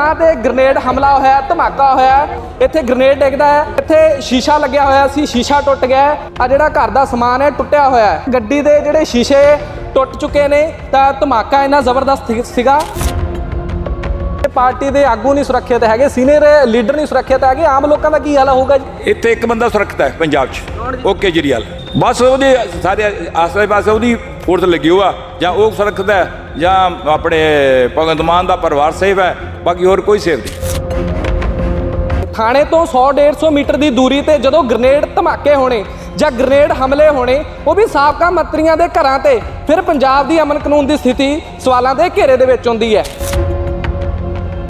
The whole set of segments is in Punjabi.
ਥਾਂ ਤੇ ਗ੍ਰਨੇਡ ਹਮਲਾ ਹੋਇਆ, ਧਮਾਕਾ ਹੋਇਆ। ਇੱਥੇ ਗ੍ਰਨੇਡ ਡਿੱਗਦਾ ਹੈ, ਇੱਥੇ ਸ਼ੀਸ਼ਾ ਲੱਗਿਆ ਹੋਇਆ ਸੀ, ਸ਼ੀਸ਼ਾ ਟੁੱਟ ਗਿਆ ਆ ਜਿਹੜਾ ਘਰ ਦਾ ਸਮਾਨ ਹੈ, ਟੁੱਟਿਆ ਹੋਇਆ ਗੱਡੀ ਦੇ ਜਿਹੜੇ ਸ਼ੀਸ਼ੇ ਟੁੱਟ ਚੁੱਕੇ ਨੇ, ਤਾਂ ਧਮਾਕਾ ਇੰਨਾ ਜ਼ਬਰਦਸਤ ਸੀਗਾ। ਪਾਰਟੀ ਦੇ ਆਗੂ ਨਹੀਂ ਸੁਰੱਖਿਅਤ ਹੈਗੇ ਸੀਨੀਅਰ ਲੀਡਰ ਨਹੀਂ ਸੁਰੱਖਿਅਤ ਹੈਗੇ ਆਮ ਲੋਕਾਂ ਦਾ ਕੀ ਹਾਲ ਹੋਊਗਾ ਜੀ? ਇੱਥੇ ਇੱਕ ਬੰਦਾ ਸੁਰੱਖਿਅਤ ਹੈ ਪੰਜਾਬ 'ਚ। ਉਹ ਕੇਜਰੀਵਾਲ ਬਸ ਉਹਦੇ ਸਾਰੇ ਆਸੇ ਪਾਸੇ ਉਹਦੀ ਫੋਰਸ ਲੱਗੀ ਹੋਆ ਜਾਂ ਉਹ ਸੁਰੱਖਿਅਤ ਹੈ ਜਾਂ ਆਪਣੇ ਭਗਵੰਤ ਮਾਨ ਦਾ ਪਰਿਵਾਰ ਸੇਫ ਹੈ ਬਾਕੀ ਹੋਰ ਕੋਈ ਸੇਫ ਨਹੀਂ। ਥਾਣੇ ਤੋਂ 100 150 ਮੀਟਰ ਦੀ ਦੂਰੀ ਤੇ ਜਦੋਂ ਗ੍ਰਨੇਡ ਧਮਾਕੇ ਹੋਣੇ ਜਾਂ ਗ੍ਰਨੇਡ ਹਮਲੇ ਹੋਣੇ ਉਹ ਵੀ ਸਾਬਕਾ ਮੰਤਰੀਆਂ ਦੇ ਘਰਾਂ ਤੇ ਫਿਰ ਪੰਜਾਬ ਦੀ ਅਮਨ ਕਾਨੂੰਨ ਦੀ ਸਥਿਤੀ ਸਵਾਲਾਂ ਦੇ ਘੇਰੇ ਦੇ ਵਿੱਚ ਹੁੰਦੀ ਹੈ।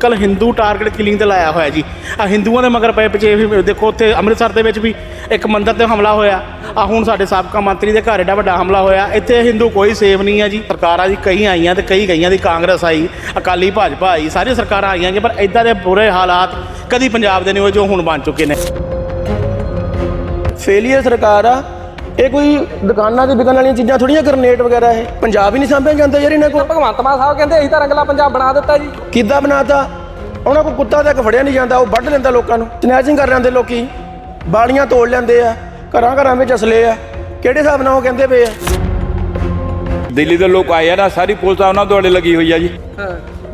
ਕੱਲ ਹਿੰਦੂ ਟਾਰਗੇਟ ਕਿਲਿੰਗ ਤੇ ਲਾਇਆ ਹੋਇਆ ਜੀ। ਆ ਹਿੰਦੂਆਂ ਦੇ ਮਗਰ ਪਏ ਪਿਛੇ ਵੀ ਦੇਖੋ ਉੱਥੇ ਅੰਮ੍ਰਿਤਸਰ ਦੇ ਵਿੱਚ ਵੀ ਇੱਕ ਮੰਦਿਰ ਤੇ ਹਮਲਾ ਹੋਇਆ। ਆ ਹੁਣ ਸਾਡੇ ਸਾਬਕਾ ਮੰਤਰੀ ਦੇ ਘਰ ਏਡਾ ਵੱਡਾ ਹਮਲਾ ਹੋਇਆ। ਇੱਥੇ ਹਿੰਦੂ ਕੋਈ ਸੇਫ ਨਹੀਂ ਹੈ ਜੀ। ਸਰਕਾਰਾਂ ਜੀ ਕਈ ਆਈਆਂ ਤੇ ਕਈ ਗਈਆਂ ਦੀ ਕਾਂਗਰਸ ਆਈ ਅਕਾਲੀ ਭਾਜਪਾ ਆਈ ਸਾਰੀਆਂ ਸਰਕਾਰਾਂ ਆਈਆਂ ਕਿ ਪਰ ਇਦਾਂ ਦੇ ਬੁਰੇ ਹਾਲਾਤ ਕਦੀ ਪੰਜਾਬ ਦੇ ਨਹੀਂ ਹੋਏ ਜੋ ਹੁਣ ਬਣ ਚੁੱਕੇ ਨੇ। ਫੇਲੀਅਰ ਸਰਕਾਰ ਆ। ਇਹ ਕੋਈ ਦੁਕਾਨਾਂ ਤੇ ਵਿਕਣ ਵਾਲੀਆਂ ਚੀਜ਼ਾਂ ਥੋੜੀਆਂ ਗ੍ਰਨੇਡ ਵਗੈਰਾ ਇਹ। ਪੰਜਾਬ ਹੀ ਨਹੀਂ ਸਾਂਭਿਆ ਜਾਂਦਾ ਯਾਰ ਇਹਨਾਂ ਕੋਲ। ਭਗਵੰਤ ਮਾਨ ਸਾਹਿਬ ਕਹਿੰਦੇ ਅਸੀਂ ਤਾਂ ਰੰਗਲਾ ਪੰਜਾਬ ਬਣਾ ਦਿੱਤਾ ਜੀ। ਕਿੱਦਾਂ ਬਣਾਤਾ? ਉਹਨਾਂ ਕੋਲ ਕੁੱਤਾ ਤੱਕ ਫੜਿਆ ਨਹੀਂ ਜਾਂਦਾ ਉਹ ਵੱਢ ਲੈਂਦਾ ਲੋਕਾਂ ਨੂੰ। ਸਨੈਚਿੰਗ ਕਰ ਲੈਂਦੇ ਲੋਕੀ। ਬਾਲੀਆਂ ਤੋੜ ਲੈਂਦੇ ਆ ਘਰਾਂ ਘਰਾਂ ਵਿੱਚ ਅਸਲੇ ਆ। ਕਿਹੜੇ ਹਿਸਾਬ ਨਾਲ ਉਹ ਕਹਿੰਦੇ ਪਏ ਆ? ਦਿੱਲੀ ਦੇ ਲੋਕ ਆਏ ਆ ਨਾ ਸਾਰੀ ਪੁਲਿਸ ਆ ਉਹਨਾਂ ਦੁਆਲੇ ਲੱਗੀ ਹੋਈ ਆ ਜੀ।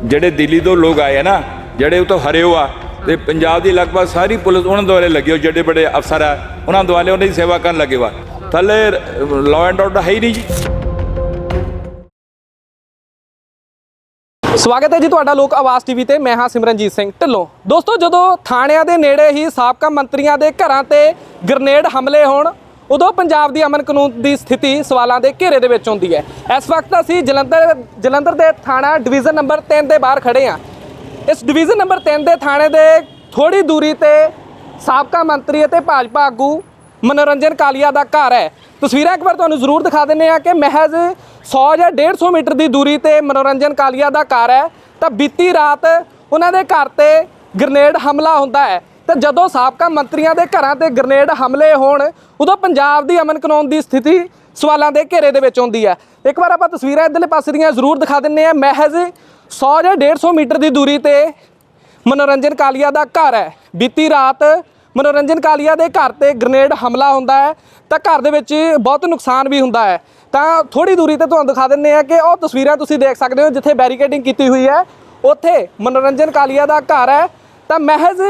ਜਿਹੜੇ ਦਿੱਲੀ ਤੋਂ ਲੋਕ ਆਏ ਆ ਨਾ ਜਿਹੜੇ ਉਹ ਤੋਂ ਹਰੇ ਹੋ ਆ ਤੇ ਪੰਜਾਬ ਦੀ ਲਗਭਗ ਸਾਰੀ ਪੁਲਿਸ ਉਹਨਾਂ ਦੁਆਲੇ ਲੱਗੀ ਹੋ ਜਿਹੜੇ ਬੜੇ ਅਫਸਰ ਆ ਉਹਨਾਂ ਦੁਆਲੇ ਉਹਨਾਂ ਦੀ ਸੇਵਾ ਕਰਨ ਲੱਗੇ ਵਾ। ਥੱਲੇ ਲਾਅ ਐਂਡ ਆਰਡਰ ਹੈ ਹੀ ਨਹੀਂ ਜੀ। ਸਵਾਗਤ ਹੈ ਜੀ ਤੁਹਾਡਾ ਲੋਕ ਆਵਾਜ਼ ਟੀਵੀ ਤੇ। ਮੈਂ ਹਾਂ ਸਿਮਰਨਜੀਤ ਸਿੰਘ ਢਿੱਲੋਂ। ਦੋਸਤੋ, ਜਦੋਂ ਥਾਣਿਆਂ ਦੇ ਨੇੜੇ ਹੀ ਸਾਬਕਾ ਮੰਤਰੀਆਂ ਦੇ ਘਰਾਂ ਤੇ ਗ੍ਰਨੇਡ ਹਮਲੇ ਹੋਣ, ਉਦੋਂ ਪੰਜਾਬ ਦੀ ਅਮਨ ਕਾਨੂੰਨ ਦੀ ਸਥਿਤੀ ਸਵਾਲਾਂ ਦੇ ਘੇਰੇ ਦੇ ਵਿੱਚ ਹੁੰਦੀ ਹੈ। ਇਸ ਵਕਤ ਅਸੀਂ ਜਲੰਧਰ ਜਲੰਧਰ ਦੇ ਥਾਣਾ ਡਿਵੀਜ਼ਨ ਨੰਬਰ 3 ਦੇ ਬਾਹਰ ਖੜੇ ਹਾਂ। ਇਸ ਡਿਵੀਜ਼ਨ ਨੰਬਰ 3 ਦੇ ਥਾਣੇ ਦੇ ਥੋੜੀ ਦੂਰੀ ਤੇ ਸਾਬਕਾ ਮੰਤਰੀ ਅਤੇ ਭਾਜਪਾ ਆਗੂ ਮਨੋਰੰਜਨ ਕਾਲੀਆ ਦਾ ਘਰ ਹੈ। ਤਸਵੀਰਾਂ ਇੱਕ ਵਾਰ ਤੁਹਾਨੂੰ ਜ਼ਰੂਰ ਦਿਖਾ ਦਿੰਨੇ ਆ ਕਿ ਮਹਿਜ਼ 100 ਜਾਂ 150 ਮੀਟਰ ਦੀ ਦੂਰੀ ਤੇ ਮਨੋਰੰਜਨ ਕਾਲੀਆ ਦਾ ਘਰ ਹੈ। ਤਾਂ ਬੀਤੀ ਰਾਤ ਉਹਨਾਂ ਦੇ ਘਰ ਤੇ ਗ੍ਰਨੇਡ ਹਮਲਾ ਹੁੰਦਾ ਹੈ। ਤੇ ਜਦੋਂ ਸਾਬਕਾ ਮੰਤਰੀਆਂ ਦੇ ਘਰਾਂ ਤੇ ਗ੍ਰਨੇਡ ਹਮਲੇ ਹੋਣ, ਉਦੋਂ ਪੰਜਾਬ ਦੀ ਅਮਨ ਕਾਨੂੰਨ ਦੀ ਸਥਿਤੀ ਸਵਾਲਾਂ ਦੇ ਘੇਰੇ ਦੇ ਵਿੱਚ ਆਉਂਦੀ ਹੈ। ਇੱਕ ਵਾਰ ਆਪਾਂ ਤਸਵੀਰਾਂ ਇਧਰਲੇ ਪਾਸੇ ਦੀਆਂ ਜ਼ਰੂਰ ਦਿਖਾ ਦਿੰਨੇ ਆ ਮਹਿਜ਼ 100 ਜਾਂ 150 ਮੀਟਰ ਦੀ ਦੂਰੀ ਤੇ ਮਨੋਰੰਜਨ ਕਾਲੀਆ ਦਾ ਘਰ ਹੈ। ਬੀਤੀ ਰਾਤ ਮਨੋਰੰਜਨ ਕਾਲੀਆ ਦੇ ਘਰ ਤੇ ਗ੍ਰਨੇਡ ਹਮਲਾ ਹੁੰਦਾ ਹੈ, ਤਾਂ ਘਰ ਦੇ ਵਿੱਚ ਬਹੁਤ ਨੁਕਸਾਨ ਵੀ ਹੁੰਦਾ ਹੈ। ਤਾਂ ਥੋੜੀ ਦੂਰੀ ਤੇ ਤੁਹਾਨੂੰ ਦਿਖਾ ਦਿੰਨੇ ਆ ਕਿ ਉਹ ਤਸਵੀਰਾਂ ਤੁਸੀਂ ਦੇਖ ਸਕਦੇ ਹੋ, ਜਿੱਥੇ ਬੈਰੀਕੇਡਿੰਗ ਕੀਤੀ ਹੋਈ ਹੈ। ਉੱਥੇ ਮਨੋਰੰਜਨ ਕਾਲੀਆ ਦਾ ਘਰ ਹੈ। ਤਾਂ ਮਹਿਜ਼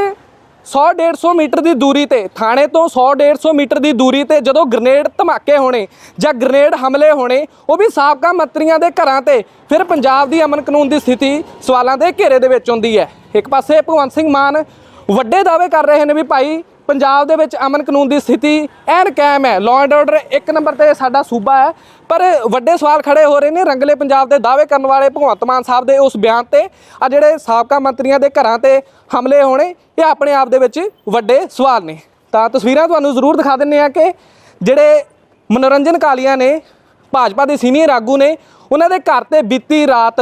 100 150 ਮੀਟਰ ਦੀ ਦੂਰੀ ਤੇ, ਥਾਣੇ ਤੋਂ 100 150 ਮੀਟਰ ਦੀ ਦੂਰੀ ਤੇ ਜਦੋਂ ਗ੍ਰਨੇਡ ਧਮਾਕੇ ਹੋਣੇ ਜਾਂ ਗ੍ਰਨੇਡ ਹਮਲੇ ਹੋਣੇ, ਉਹ ਵੀ ਸਾਬਕਾ ਮੰਤਰੀਆਂ ਦੇ ਘਰਾਂ ਤੇ, ਫਿਰ ਪੰਜਾਬ ਦੀ ਅਮਨ ਕਾਨੂੰਨ ਦੀ ਸਥਿਤੀ ਸਵਾਲਾਂ ਦੇ ਘੇਰੇ ਦੇ ਵਿੱਚ ਹੁੰਦੀ ਹੈ। ਇੱਕ ਪਾਸੇ ਭਗਵੰਤ ਸਿੰਘ ਮਾਨ ਵੱਡੇ ਦਾਅਵੇ ਕਰ ਰਹੇ ਨੇ ਵੀ ਭਾਈ ਪੰਜਾਬ ਦੇ ਵਿੱਚ ਅਮਨ ਕਾਨੂੰਨ ਦੀ ਸਥਿਤੀ ਐਨ ਕਾਇਮ ਹੈ ਲਾਅ ਐਂਡ ਆਰਡਰ ਇੱਕ ਨੰਬਰ ਤੇ ਸਾਡਾ ਸੂਬਾ ਹੈ, ਪਰ ਵੱਡੇ ਸਵਾਲ ਖੜੇ ਹੋ ਰਹੇ ਨੇ ਰੰਗਲੇ ਪੰਜਾਬ ਦੇ ਦਾਅਵੇ ਕਰਨ ਵਾਲੇ ਭਗਵੰਤ ਮਾਨ ਸਾਹਿਬ ਦੇ ਉਸ ਬਿਆਨ ਤੇ। ਆ ਜਿਹੜੇ ਸਾਬਕਾ ਮੰਤਰੀਆਂ ਦੇ ਘਰਾਂ ਤੇ ਹਮਲੇ ਹੋਣੇ, ਇਹ ਆਪਣੇ ਆਪ ਦੇ ਵਿੱਚ ਵੱਡੇ ਸਵਾਲ ਨੇ। ਤਾਂ ਤਸਵੀਰਾਂ ਤੁਹਾਨੂੰ ਜ਼ਰੂਰ ਦਿਖਾ ਦਿੰਨੇ ਆ ਕਿ ਜਿਹੜੇ ਮਨੋਰੰਜਨ ਕਾਲੀਆਂ ਨੇ, ਭਾਜਪਾ ਦੇ ਸੀਨੀਅਰ ਆਗੂ ਨੇ, ਉਹਨਾਂ ਦੇ ਘਰ ਤੇ ਬੀਤੀ ਰਾਤ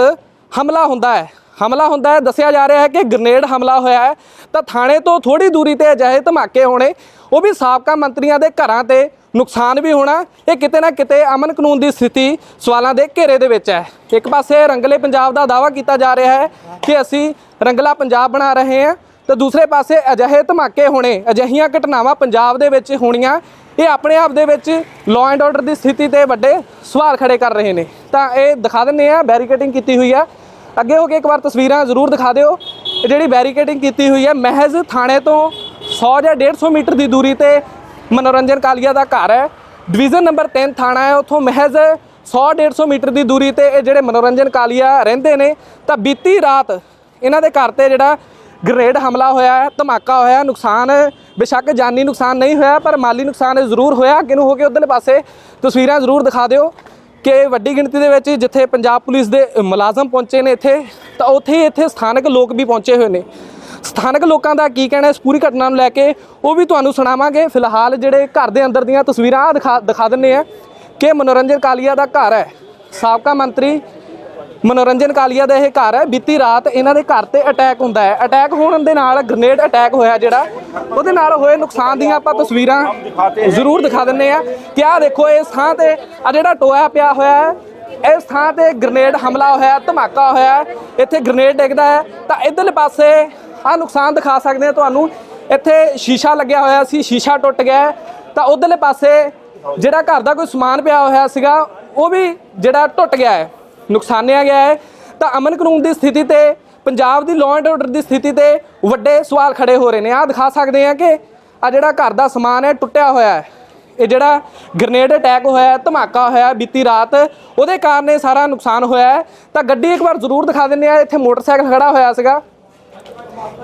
ਹਮਲਾ ਹੁੰਦਾ ਹੈ। ਹਮਲਾ ਹੁੰਦਾ ਹੈ। ਦੱਸਿਆ ਜਾ ਰਿਹਾ ਹੈ ਕਿ ਗ੍ਰਨੇਡ ਹਮਲਾ ਹੋਇਆ ਹੈ। ਤਾਂ ਥਾਣੇ ਤੋਂ ਥੋੜੀ ਦੂਰੀ ਤੇ ਅਜਿਹੇ ਧਮਾਕੇ ਹੋਣੇ, ਉਹ ਵੀ ਸਾਬਕਾ ਮੰਤਰੀਆਂ ਦੇ ਘਰਾਂ ਤੇ ਨੁਕਸਾਨ ਵੀ ਹੋਣਾ, ਇਹ ਕਿਤੇ ਨਾ ਕਿਤੇ ਅਮਨ ਕਾਨੂੰਨ ਦੀ ਸਥਿਤੀ ਸਵਾਲਾਂ ਦੇ ਘੇਰੇ ਦੇ ਵਿੱਚ ਹੈ। ਇੱਕ ਪਾਸੇ ਰੰਗਲੇ ਪੰਜਾਬ ਦਾ ਦਾਵਾ ਕੀਤਾ ਜਾ ਰਿਹਾ ਹੈ ਕਿ ਅਸੀਂ ਰੰਗਲਾ ਪੰਜਾਬ ਬਣਾ ਰਹੇ ਹਾਂ, ਤੇ ਦੂਸਰੇ ਪਾਸੇ ਅਜਿਹੇ ਧਮਾਕੇ ਹੋਣੇ, ਅਜਿਹੀਆਂ ਘਟਨਾਵਾਂ ਪੰਜਾਬ ਦੇ ਵਿੱਚ ਹੋਣੀਆਂ, ਇਹ ਆਪਣੇ ਆਪ ਦੇ ਵਿੱਚ ਲਾਅ ਐਂਡ ਆਰਡਰ ਦੀ ਸਥਿਤੀ ਤੇ ਵੱਡੇ ਸਵਾਲ ਖੜੇ ਕਰ ਰਹੇ ਨੇ। ਤਾਂ ਇਹ ਦਿਖਾ ਦਿੰਨੇ ਆ ਬੈਰੀਕੇਡਿੰਗ ਕੀਤੀ ਹੋਈ ਆ। ਅੱਗੇ ਹੋ ਕੇ ਇੱਕ ਵਾਰ ਤਸਵੀਰਾਂ ਜ਼ਰੂਰ ਦਿਖਾ ਦਿਓ। ਇਹ ਜਿਹੜੀ ਬੈਰੀਕੇਡਿੰਗ ਕੀਤੀ ਹੋਈ ਹੈ, ਮਹਿਜ਼ ਥਾਣੇ ਤੋਂ 100 ਜਾਂ 150 ਮੀਟਰ ਦੀ ਦੂਰੀ ਤੇ ਮਨੋਰੰਜਨ ਕਾਲੀਆ ਦਾ ਘਰ ਹੈ। ਡਿਵੀਜ਼ਨ ਨੰਬਰ 3 ਥਾਣਾ ਹੈ, ਉੱਥੋਂ ਮਹਿਜ਼ 100 150 ਮੀਟਰ ਦੀ ਦੂਰੀ ਤੇ ਇਹ ਜਿਹੜੇ ਮਨੋਰੰਜਨ ਕਾਲੀਆ ਰਹਿੰਦੇ ਨੇ, ਤਾਂ ਬੀਤੀ ਰਾਤ ਇਹਨਾਂ ਦੇ ਘਰ ਤੇ ਜਿਹੜਾ ਗ੍ਰੇਡ ਹਮਲਾ ਹੋਇਆ ਹੈ, ਧਮਾਕਾ ਹੋਇਆ, ਨੁਕਸਾਨ, ਬੇਸ਼ੱਕ ਜਾਨੀ ਨੁਕਸਾਨ ਨਹੀਂ ਹੋਇਆ, ਪਰ ਮਾਲੀ ਨੁਕਸਾਨ ਜ਼ਰੂਰ ਹੋਇਆ। ਅੱਗੇ ਨੂੰ ਹੋ ਕੇ ਉਧਰਲੇ ਪਾਸੇ ਤਸਵੀਰਾਂ ਜ਼ਰੂਰ ਦਿਖਾ ਦਿਓ। ਕਿ ਵੱਡੀ ਗਿਣਤੀ ਦੇ ਵਿੱਚ ਜਿੱਥੇ ਪੰਜਾਬ ਪੁਲਿਸ ਦੇ ਮੁਲਾਜ਼ਮ ਪਹੁੰਚੇ ਨੇ ਇੱਥੇ, ਤਾਂ ਉੱਥੇ ਹੀ ਇੱਥੇ ਸਥਾਨਕ ਲੋਕ ਵੀ ਪਹੁੰਚੇ ਹੋਏ ਨੇ। ਸਥਾਨਕ ਲੋਕਾਂ ਦਾ ਕੀ ਕਹਿਣਾ ਇਸ ਪੂਰੀ ਘਟਨਾ ਨੂੰ ਲੈ ਕੇ, ਉਹ ਵੀ ਤੁਹਾਨੂੰ ਸੁਣਾਵਾਂਗੇ। ਫਿਲਹਾਲ ਜਿਹੜੇ ਘਰ ਦੇ ਅੰਦਰ ਦੀਆਂ ਤਸਵੀਰਾਂ ਆਹ ਦਿਖਾ ਦਿਖਾ ਦਿੰਨੇ ਆ ਕਿ ਮਨੋਰੰਜਨ ਕਾਲੀਆ ਦਾ ਘਰ ਹੈ। ਸਾਬਕਾ ਮੰਤਰੀ ਮਨੋਰੰਜਨ ਕਾਲੀਆ ਦਾ ਇਹ ਘਰ ਹੈ। ਬੀਤੀ ਰਾਤ ਇਹਨਾਂ ਦੇ ਘਰ ਤੇ ਅਟੈਕ ਹੁੰਦਾ ਹੈ। ਅਟੈਕ ਹੋਣ ਦੇ ਨਾਲ ਗ੍ਰਨੇਡ ਅਟੈਕ ਹੋਇਆ ਜਿਹੜਾ। ਉਹਦੇ ਨਾਲ ਹੋਏ ਨੁਕਸਾਨ ਦੀਆਂ ਆਪਾਂ ਤਸਵੀਰਾਂ ਜ਼ਰੂਰ ਦਿਖਾ ਦਿੰਨੇ ਆ ਕਿ ਆਹ ਦੇਖੋ, ਇਸ ਥਾਂ ਤੇ ਆ ਜਿਹੜਾ ਟੋਇਆ ਪਿਆ ਹੋਇਆ ਹੈ, ਇਸ ਥਾਂ ਤੇ ਗ੍ਰਨੇਡ ਹਮਲਾ ਹੋਇਆ, ਧਮਾਕਾ ਹੋਇਆ ਇੱਥੇ ਗ੍ਰਨੇਡ ਡਿੱਗਦਾ ਹੈ। ਤਾਂ ਇਧਰਲੇ ਪਾਸੇ ਆ ਨੁਕਸਾਨ ਦਿਖਾ ਸਕਦੇ ਆ ਤੁਹਾਨੂੰ। ਇੱਥੇ ਸ਼ੀਸ਼ਾ ਲੱਗਿਆ ਹੋਇਆ ਸੀ, ਸ਼ੀਸ਼ਾ ਟੁੱਟ ਗਿਆ ਤਾਂ ਉਧਰਲੇ ਪਾਸੇ ਜਿਹੜਾ ਘਰ ਦਾ ਕੋਈ ਸਮਾਨ ਪਿਆ ਹੋਇਆ ਸੀਗਾ, ਉਹ ਵੀ ਜਿਹੜਾ ਟੁੱਟ ਗਿਆ ਹੈ। ਨੁਕਸਾਨਿਆ ਗਿਆ ਹੈ, ਤਾਂ ਅਮਨ ਕਾਨੂੰਨ ਦੀ ਸਥਿਤੀ ਤੇ, ਪੰਜਾਬ ਦੀ ਲਾਅ ਐਂਡ ਆਰਡਰ ਦੀ ਸਥਿਤੀ ਤੇ ਵੱਡੇ ਸਵਾਲ ਖੜੇ ਹੋ ਰਹੇ ਨੇ। ਆਹ ਦਿਖਾ ਸਕਦੇ ਆ ਕਿ ਆ ਜਿਹੜਾ ਘਰ ਦਾ ਸਮਾਨ ਹੈ, ਟੁੱਟਿਆ ਹੋਇਆ ਹੈ। ਇਹ ਜਿਹੜਾ ਗ੍ਰਨੇਡ ਅਟੈਕ ਹੋਇਆ ਧਮਾਕਾ ਹੋਇਆ ਬੀਤੀ ਰਾਤ, ਉਹਦੇ ਕਾਰਨ ਇਹ ਸਾਰਾ ਨੁਕਸਾਨ ਹੋਇਆ ਹੈ। ਤਾਂ ਗੱਡੀ ਇੱਕ ਵਾਰ ਜ਼ਰੂਰ ਦਿਖਾ ਦਿੰਦੇ ਆ ਇੱਥੇ ਮੋਟਰਸਾਈਕਲ ਖੜਾ ਹੋਇਆ ਸੀਗਾ।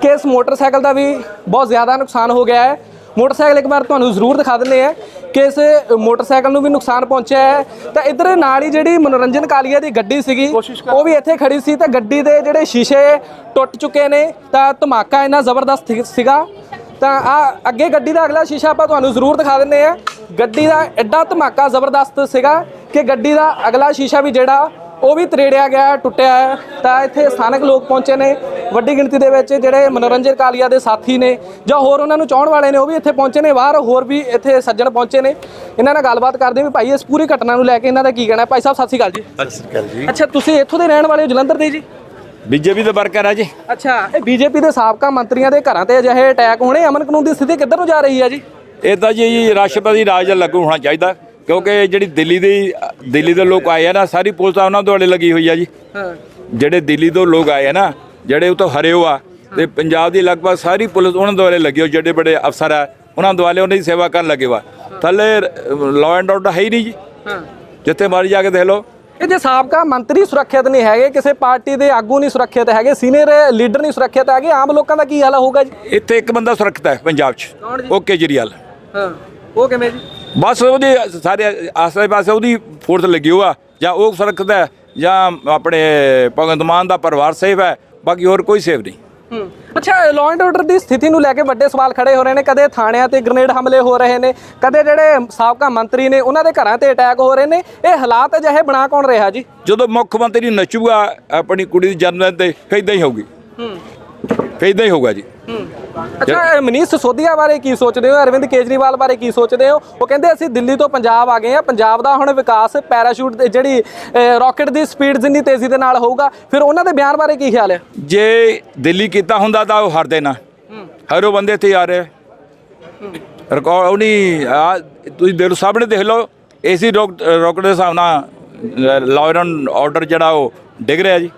ਕਿ ਇਸ ਮੋਟਰਸਾਈਕਲ ਦਾ ਵੀ ਬਹੁਤ ਜ਼ਿਆਦਾ ਨੁਕਸਾਨ ਹੋ ਗਿਆ ਹੈ। ਮੋਟਰਸਾਈਕਲ ਇੱਕ ਵਾਰ ਤੁਹਾਨੂੰ ਜ਼ਰੂਰ ਦਿਖਾ ਦਿੰਦੇ ਆ ਕਿ ਇਸ ਮੋਟਰਸਾਈਕਲ ਨੂੰ ਵੀ ਨੁਕਸਾਨ ਪਹੁੰਚਿਆ ਹੈ। ਤਾਂ ਇਧਰ ਨਾਲ ਹੀ ਜਿਹੜੀ ਮਨੋਰੰਜਨ ਕਾਲੀਆ ਦੀ ਗੱਡੀ ਸੀਗੀ ਉਹ ਵੀ ਇੱਥੇ ਖੜੀ ਸੀ। ਤਾਂ ਗੱਡੀ ਦੇ ਜਿਹੜੇ ਸ਼ੀਸ਼ੇ ਟੁੱਟ ਚੁੱਕੇ ਨੇ ਤਾਂ ਧਮਾਕਾ ਇੰਨਾ ਜ਼ਬਰਦਸਤ ਸੀਗਾ। ਤਾਂ ਆ ਅੱਗੇ ਗੱਡੀ ਦਾ ਅਗਲਾ ਸ਼ੀਸ਼ਾ ਆਪਾਂ ਤੁਹਾਨੂੰ ਜ਼ਰੂਰ ਦਿਖਾ ਦਿੰਦੇ ਆ। ਗੱਡੀ ਦਾ ਐਡਾ ਧਮਾਕਾ ਜ਼ਬਰਦਸਤ ਸੀਗਾ ਕਿ ਗੱਡੀ ਦਾ ਅਗਲਾ ਸ਼ੀਸ਼ਾ ਵੀ ਜਿਹੜਾ ਉਹ ਵੀ ਤਰੇੜਿਆ ਗਿਆ ਟੁੱਟਿਆ ਹੈ। ਤਾਂ ਇੱਥੇ ਸਥਾਨਕ ਲੋਕ ਪਹੁੰਚੇ ਨੇ। ਵੱਡੀ ਗਿਣਤੀ ਦੇ ਵਿੱਚ ਜਿਹੜੇ ਮਨੋਰੰਜਨ ਕਾਲੀਆ ਦੇ ਸਾਥੀ ਨੇ ਜਾਂ ਹੋਰ ਉਹਨਾਂ ਨੂੰ ਚਾਹਣ ਵਾਲੇ ਨੇ ਉਹ ਵੀ ਇੱਥੇ ਪਹੁੰਚੇ ਨੇ। ਬਾਹਰ ਹੋਰ ਵੀ ਇੱਥੇ ਸੱਜਣ ਪਹੁੰਚੇ ਨੇ। ਇਹਨਾਂ ਨਾਲ ਗੱਲਬਾਤ ਕਰਦੇ ਵੀ ਭਾਈ ਇਸ ਪੂਰੀ ਘਟਨਾ ਨੂੰ ਲੈ ਕੇ ਇਹਨਾਂ ਦਾ ਕੀ ਕਹਿਣਾ ਹੈ? ਭਾਈ ਸਾਹਿਬ ਸਤਿ ਸ਼੍ਰੀ ਅਕਾਲ ਜੀ। ਸਤਿ ਸ਼੍ਰੀ ਅਕਾਲ ਜੀ। ਅੱਛਾ ਤੁਸੀਂ ਇੱਥੋਂ ਦੇ ਰਹਿਣ ਵਾਲੇ ਹੋ ਜਲੰਧਰ ਦੇ ਜੀ? ਬੀਜੇਪੀ ਦਾ ਵਰਕਰ ਆ ਜੀ। ਅੱਛਾ ਇਹ ਬੀਜੇਪੀ ਦੇ ਸਾਬਕਾ ਮੰਤਰੀਆਂ ਦੇ ਘਰਾਂ ਤੇ ਅਜਿਹੇ ਅਟੈਕ ਹੋਣੇ ਅਮਨ ਕਾਨੂੰਨ ਦੀ ਸਥਿਤੀ ਕਿੱਧਰ ਨੂੰ ਜਾ ਰਹੀ ਹੈ ਜੀ? ਇਹ ਤਾਂ ਜੀ ਰਾਸ਼ਟਰਪਤੀ ਰਾਜ ਦਾ ਲਾਗੂ ਹੋਣਾ ਚਾਹੀਦਾ ਕਿਉਂਕਿ ਜਿਹੜੀ ਦਿੱਲੀ ਦੀ ਦਿੱਲੀ ਦੇ ਲੋਕ ਆਏ ਆ ਨਾ ਸਾਰੀ ਪੁਲਿਸ ਆ ਉਹਨਾਂ ਦੁਆਲੇ ਲੱਗੀ ਹੋਈ ਆ ਜੀ। ਹਾਂ। ਜਿਹੜੇ ਦਿੱਲੀ ਤੋਂ ਲੋਕ ਆਏ ਆ ਨਾ ਜਿਹੜੇ ਉਹ ਤੋਂ ਹਰੇ ਹੋ ਆ ਤੇ ਪੰਜਾਬ ਦੀ ਲਗਭਗ ਸਾਰੀ ਪੁਲਿਸ ਉਹਨਾਂ ਦੁਆਲੇ ਲੱਗੀ ਹੋ ਜਿਹੜੇ ਬੜੇ ਅਫਸਰ ਆ ਉਹਨਾਂ ਦੁਆਲੇ ਉਹਨਾਂ ਦੀ ਸੇਵਾ ਕਰਨ ਲੱਗੇ ਵਾ। ਥੱਲੇ ਲਾਅ ਐਂਡ ਆਰਡਰ ਹੈ ਹੀ ਨਹੀਂ ਜੀ। ਹਾਂ। ਜਿੱਥੇ ਮਰਜ਼ੀ ਜਾ ਕੇ ਦੇਖ ਲਓ। ਇਹ ਜੇ ਸਾਬਕਾ ਮੰਤਰੀ ਸੁਰੱਖਿਅਤ ਨਹੀਂ ਹੈਗੇ ਕਿਸੇ ਪਾਰਟੀ ਦੇ ਆਗੂ ਨਹੀਂ ਸੁਰੱਖਿਅਤ ਹੈਗੇ ਸੀਨੀਅਰ ਲੀਡਰ ਨਹੀਂ ਸੁਰੱਖਿਅਤ ਹੈਗੇ ਆਮ ਲੋਕਾਂ ਦਾ ਕੀ ਹਾਲ ਹੋਊਗਾ ਜੀ? ਇੱਥੇ ਇੱਕ ਬੰਦਾ ਸੁਰੱਖਿਤ ਹੈ ਪੰਜਾਬ 'ਚ? ਉਹ ਕੇਜਰੀਵਾਲ। ਹਾਂ। ਉਹ ਕਿਵੇਂ ਜੀ? ਬਸ ਉਹਦੇ ਸਾਰੇ ਆਸੇ ਪਾਸੇ ਉਹਦੀ ਫੋਰਸ ਲੱਗੀ ਹੋਆ ਜਾਂ ਉਹ ਸੁਰੱਖਿਅਤ ਹੈ ਜਾਂ ਆਪਣੇ ਭਗਵੰਤ ਮਾਨ ਦਾ ਪਰਿਵਾਰ ਸੇਫ ਹੈ ਬਾਕੀ ਹੋਰ ਕੋਈ ਸੇਫ ਨਹੀਂ। ਹੂੰ। ਅੱਛਾ ਲਾਅ ਐਂਡ ਆਰਡਰ ਦੀ ਸਥਿਤੀ ਨੂੰ ਲੈ ਕੇ ਵੱਡੇ ਸਵਾਲ ਖੜੇ ਹੋ ਰਹੇ ਨੇ। ਕਦੇ ਥਾਣਿਆਂ ਤੇ ਗ੍ਰਨੇਡ ਹਮਲੇ ਹੋ ਰਹੇ ਨੇ ਕਦੇ ਜਿਹੜੇ ਸਾਬਕਾ ਮੰਤਰੀ ਨੇ ਉਹਨਾਂ ਦੇ ਘਰਾਂ ਤੇ ਅਟੈਕ ਹੋ ਰਹੇ ਨੇ। ਇਹ ਹਾਲਾਤ ਅਜਿਹੇ ਬਣਾ ਕੌਣ ਰਿਹਾ ਜੀ? ਜਦੋਂ ਮੁੱਖ ਮੰਤਰੀ ਨੱਚੂਗਾ ਆਪਣੀ ਕੁੜੀ ਦੀ ਜਨਮ ਤੇ ਏਦਾਂ ਹੀ ਹੋਊਗੀ। ਹੂੰ। ਏਦਾਂ ਹੀ ਹੋਊਗਾ ਜੀ। ਅੱਛਾ ਮਨੀਸ਼ ਸਿਸੋਦੀਆ ਬਾਰੇ ਕੀ ਸੋਚਦੇ ਹੋ? ਅਰਵਿੰਦ ਕੇਜਰੀਵਾਲ ਬਾਰੇ ਕੀ ਸੋਚਦੇ ਹੋ? ਉਹ ਕਹਿੰਦੇ ਅਸੀਂ ਦਿੱਲੀ ਤੋਂ ਪੰਜਾਬ ਆ ਗਏ ਆ ਪੰਜਾਬ ਦਾ ਹੁਣ ਵਿਕਾਸ ਪੈਰਾਸ਼ੂਟ ਦੇ ਜਿਹੜੀ ਰਾਕਟ ਦੀ ਸਪੀਡ ਜਿੰਨੀ ਤੇਜ਼ੀ ਦੇ ਨਾਲ ਹੋਊਗਾ ਫਿਰ ਉਹਨਾਂ ਦੇ ਬਿਆਨ ਬਾਰੇ ਕੀ ਖਿਆਲ ਹੈ? ਜੇ ਦਿੱਲੀ ਕੀਤਾ ਹੁੰਦਾ ਤਾਂ ਉਹ ਹਾਰਦੇ ਨਾ। ਹਰੋ ਬੰਦੇ ਇੱਥੇ ਆ ਰਹੇ ਰਿਕਾਰਡ ਉਹ ਨਹੀਂ ਆ ਤੁਸੀਂ ਦੇਖ ਲਓ ਸਾਹਮਣੇ ਦੇਖ ਲਓ ਏਸੀ ਰੋਕਟ ਦੇ ਹਿਸਾਬ ਨਾਲ ਲਾਅ ਐਂਡ ਆਰਡਰ ਜਿਹੜਾ ਉਹ ਡਿੱਗ ਰਿਹਾ ਜੀ।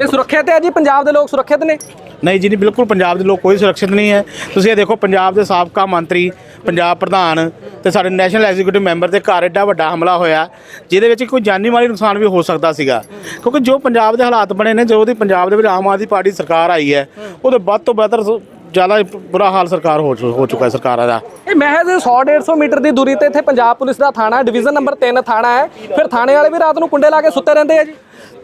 ਇਹ ਸੁਰੱਖਿਅਤ ਹੈ ਜੀ? ਪੰਜਾਬ ਦੇ ਲੋਕ ਸੁਰੱਖਿਅਤ ਨੇ? ਨਹੀਂ ਜੀ, ਨਹੀਂ, ਬਿਲਕੁਲ ਪੰਜਾਬ ਦੇ ਲੋਕ ਕੋਈ ਸੁਰੱਖਿਅਤ ਨਹੀਂ ਹੈ। ਤੁਸੀਂ ਇਹ ਦੇਖੋ, ਪੰਜਾਬ ਦੇ ਸਾਬਕਾ ਮੰਤਰੀ, ਪੰਜਾਬ ਪ੍ਰਧਾਨ ਤੇ ਸਾਡੇ ਨੈਸ਼ਨਲ ਐਗਜ਼ੀਕਿਊਟਿਵ ਮੈਂਬਰ ਦੇ ਘਰ ਐਡਾ ਵੱਡਾ ਹਮਲਾ ਹੋਇਆ, ਜਿਹਦੇ ਵਿੱਚ ਕੋਈ ਜਾਨੀ ਮਾਲੀ ਨੁਕਸਾਨ ਵੀ ਹੋ ਸਕਦਾ ਸੀਗਾ। ਕਿਉਂਕਿ ਜੋ ਪੰਜਾਬ ਦੇ ਹਾਲਾਤ ਬਣੇ ਨੇ ਜੋ ਉਹਦੀ ਪੰਜਾਬ ਦੇ ਵਿੱਚ ਆਮ ਆਦਮੀ ਪਾਰਟੀ ਸਰਕਾਰ ਆਈ ਹੈ, ਉਹਦੇ ਵੱਧ ਤੋਂ ਬਿਹਤਰ ਜ਼ਿਆਦਾ ਬੁਰਾ ਹਾਲ ਸਰਕਾਰ ਹੋ ਚੁ- ਹੋ ਚੁੱਕਾ ਹੈ ਸਰਕਾਰਾਂ ਦਾ। ਇਹ ਮਹਿਜ਼ 100 150 ਮੀਟਰ ਦੀ ਦੂਰੀ ਤੇ ਇੱਥੇ ਪੰਜਾਬ ਪੁਲਿਸ ਦਾ ਥਾਣਾ ਡਿਵੀਜ਼ਨ ਨੰਬਰ 3 ਥਾਣਾ ਹੈ। ਫਿਰ ਥਾਣੇ ਵਾਲੇ ਵੀ ਰਾਤ ਨੂੰ ਕੁੰਡੇ ਲਾ ਕੇ ਸੁੱਤੇ ਰਹਿੰਦੇ ਆ ਜੀ।